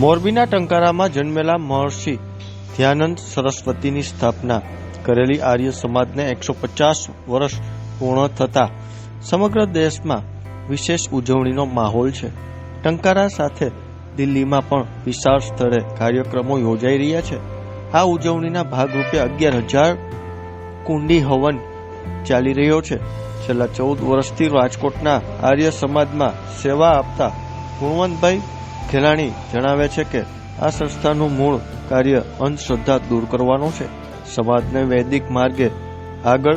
મોરબીના ટંકારામાં જન્મેલા મહર્ષિ ધ્યાનંદ સરસ્વતીની સ્થાપના કરેલી આર્ય સમાજને એકસો પચાસ વર્ષ પૂર્ણ થતા સમગ્ર દેશમાં વિશેષ ઉજવણીનો માહોલ છે. ટંકારા સાથે દિલ્હીમાં પણ વિશાળ સ્તરે કાર્યક્રમો યોજાઈ રહ્યા છે. આ ઉજવણીના ભાગરૂપે અગિયાર હજાર કુંડી હવન ચાલી રહ્યો છે. છેલ્લા ચૌદ વર્ષથી રાજકોટના આર્ય સમાજમાં સેવા આપતા ગુણવંતભાઈ ખેલાણી જણાવે છે કે આ સંસ્થાનું મૂળ કાર્ય અંધશ્રદ્ધા દૂર કરવાનું છે. સમાજને વૈદિક માર્ગે આગળ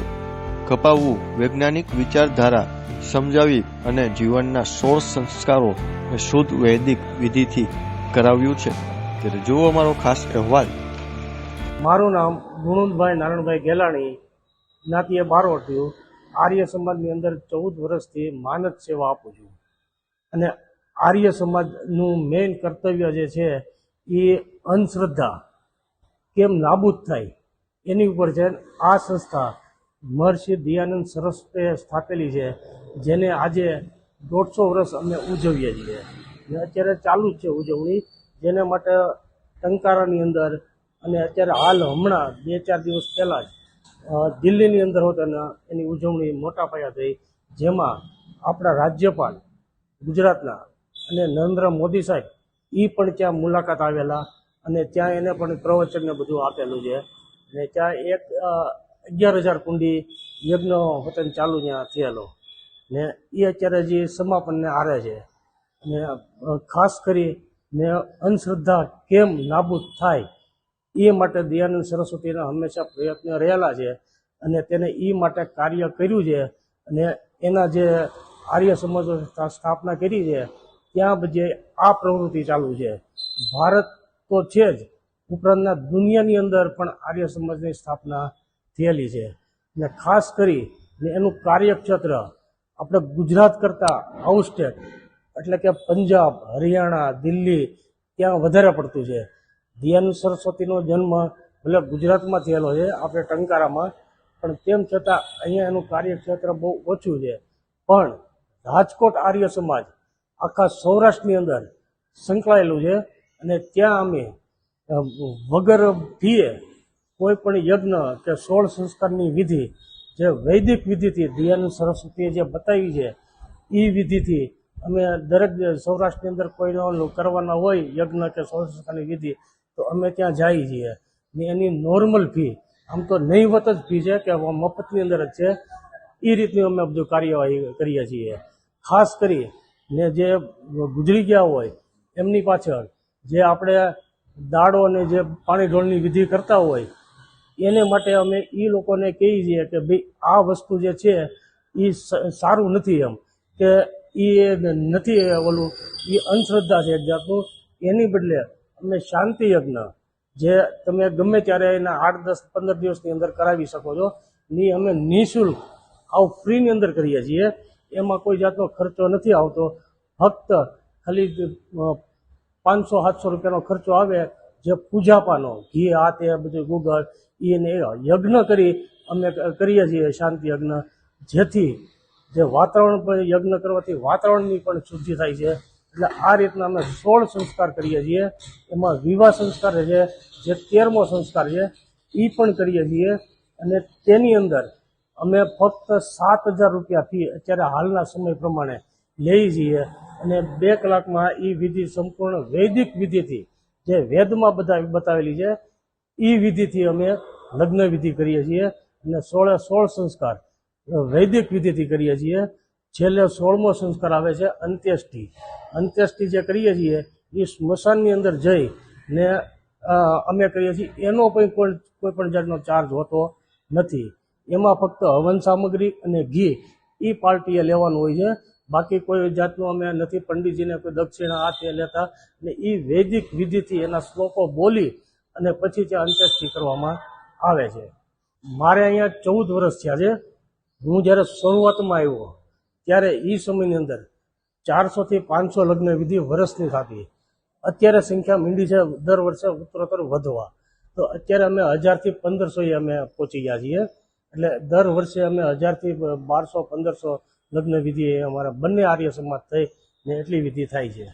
કપાવવું વૈજ્ઞાનિક વિચારધારા સમજાવી અને જીવનના સોળ સંસ્કારો શુદ્ધ વૈદિક વિધિથી કરાવ્યું છે. ત્યારે જુઓ અમારો ખાસ અહેવાલ. મારું નામ ગુણુંદભાઈ નારાયણભાઈ ગેલાણી જ્ઞાતિએ બારોટિયું. આર્ય સમાજની અંદર ચૌદ વર્ષથી માનદ સેવા આપું છું. અને આર્ય સમાજનું મેઇન કર્તવ્ય જે છે એ અંધશ્રદ્ધા. કેમ નાબૂદ થાય? એની ઉપર છે આ સંસ્થા મહર્ષિ દયાનંદ સરસ્વતીએ સ્થાપેલી છે, જેને આજે દોઢસો વર્ષ અમે ઉજવીએ છીએ. અને અત્યારે ચાલુ જ છે ઉજવણી. જેને માટે ટંકારાની અંદર અને અત્યારે હાલ હમણાં બે ચાર દિવસ પહેલાં જ દિલ્હીની અંદર હોતા એની ઉજવણી મોટા પાયા થઈ. જેમાં આપણા રાજ્યપાલ ગુજરાતના અને નરેન્દ્ર મોદી સાહેબ એ પણ ત્યાં મુલાકાત આવેલા અને ત્યાં એને પણ પ્રવચનને બધું આપેલું છે. ને ત્યાં એક અગિયાર હજાર કુંડી યજ્ઞ વતન ચાલુ ત્યાં થયેલો. ને એ અત્યારે જે સમાપનને આરે છે. ને ખાસ કરી ને અંધશ્રદ્ધા કેમ નાબૂદ થાય, એ માટે દયાનંદ સરસ્વતીના હંમેશા પ્રયત્ન રહેલા છે અને તેને એ માટે કાર્ય કર્યું છે. અને એના જે આર્ય સમાજો સ્થાપના કરી છે ત્યાં જે આ પ્રવૃત્તિ ચાલુ છે. ભારત તો છે જ ઉપરાંતના દુનિયાની અંદર પણ આર્ય સમાજની સ્થાપના થયેલી છે. અને ખાસ કરી ને એનું કાર્યક્ષેત્ર આપણે ગુજરાત કરતાં આઉટસ્ટેટ એટલે કે પંજાબ, હરિયાણા, દિલ્હી ત્યાં વધારે પડતું છે. દયાનંદ સરસ્વતીનો જન્મ ભલે ગુજરાતમાં થયેલો છે, આપણે ટંકારામાં, પણ તેમ છતાં અહીંયા એનું કાર્યક્ષેત્ર બહુ ઓછું છે. પણ રાજકોટ આર્ય સમાજ આખા સૌરાષ્ટ્રની અંદર સંકળાયેલું છે અને ત્યાં અમે વગર ફીએ કોઈ પણ યજ્ઞ કે સોળ સંસ્કારની વિધિ, જે વૈદિક વિધિથી દયાનંદ સરસ્વતીએ જે બતાવી છે એ વિધિથી અમે દરેક સૌરાષ્ટ્રની અંદર કોઈનો કરવાના હોય યજ્ઞ કે સોળ સંસ્કારની વિધિ, તો અમે ત્યાં જઈએ છીએ. ને એની નોર્મલ ફી આમ તો નહીવત જ ફી છે કે મફતની અંદર જ છે એ રીતની અમે બધું કાર્યવાહી કરીએ છીએ. ખાસ કરી ને જે ગુજરી ગયા હોય, એમની પાછળ જે આપણે દાડો અને જે પાણી ઢોળની વિધિ કરતા હોય, એને માટે અમે એ લોકોને કહીએ છીએ કે ભાઈ આ વસ્તુ જે છે એ સારું નથી એમ. કે એ નથી ઓલું એ અંધશ્રદ્ધા છે એક જાતનું. એની બદલે અમે શાંતિ યજ્ઞ, જે તમે ગમે ત્યારે એના આઠ, દસ, પંદર દિવસની અંદર કરાવી શકો છો ની અમે નિઃશુલ્ક, આવું ફ્રીની અંદર કરીએ છીએ. એમાં કોઈ જાતનો ખર્ચો નથી આવતો. ફક્ત ખાલી પાંચસો, સાતસો રૂપિયાનો ખર્ચો આવે જે પૂજાપાનો, ઘી, આ તે બધું ગુગળ એને યજ્ઞ કરી અમે કરીએ છીએ શાંતિ યજ્ઞ. જેથી જે વાતાવરણ પર યજ્ઞ કરવાથી વાતાવરણની પણ શુદ્ધિ થાય છે. એટલે આ રીતના અમે સોળ સંસ્કાર કરીએ છીએ. એમાં વિવાહ સંસ્કાર છે, જે તેરમો સંસ્કાર છે એ પણ કરીએ છીએ. અને તેની અંદર અમે ફક્ત સાત હજાર રૂપિયા ફી અત્યારે હાલના સમય પ્રમાણે લઈ જઈએ અને બે કલાકમાં એ વિધિ સંપૂર્ણ વૈદિક વિધિથી જે વેદમાં બધા બતાવેલી છે એ વિધિથી અમે લગ્ન વિધિ કરીએ છીએ અને સોળે સોળ સંસ્કાર વૈદિક વિધિથી કરીએ છીએ. છેલ્લે સોળમો સંસ્કાર આવે છે અંત્યેષ્ટિ. અંત્યેષ્ટિ જે કરીએ છીએ એ સ્મશાનની અંદર જઈ ને અમે કરીએ છીએ. એનો કોઈ કોઈ પણ જાતનો ચાર્જ હોતો નથી. એમાં ફક્ત હવન સામગ્રી અને ઘી એ પાર્ટીએ લેવાનું હોય છે. બાકી કોઈ જાતનું અમે નથી, પંડિતજીને કોઈ દક્ષિણા આ તે લેતા ને એ વૈદિક વિધિથી એના શ્લોકો બોલી અને પછી ત્યાં અંત્યેષ્ટિ કરવામાં આવે છે. મારે અહીંયા ચૌદ વર્ષ થયા છે. હું જ્યારે શરૂઆતમાં આવ્યો, ત્યારે એ સમયની અંદર ચારસોથી પાંચસો લગ્ન વિધિ વર્ષની થતી. અત્યારે સંખ્યા મીંડી છે, દર વર્ષે ઉત્તરોત્તર વધવા. તો અત્યારે અમે હજારથી પંદરસો અમે પહોંચી ગયા છીએ. એટલે દર વર્ષે અમે હજારથી બારસો, પંદરસો લગ્ન વિધિ અમારા બંને આર્ય સમાજ થઈ ને એટલી વિધિ થાય છે.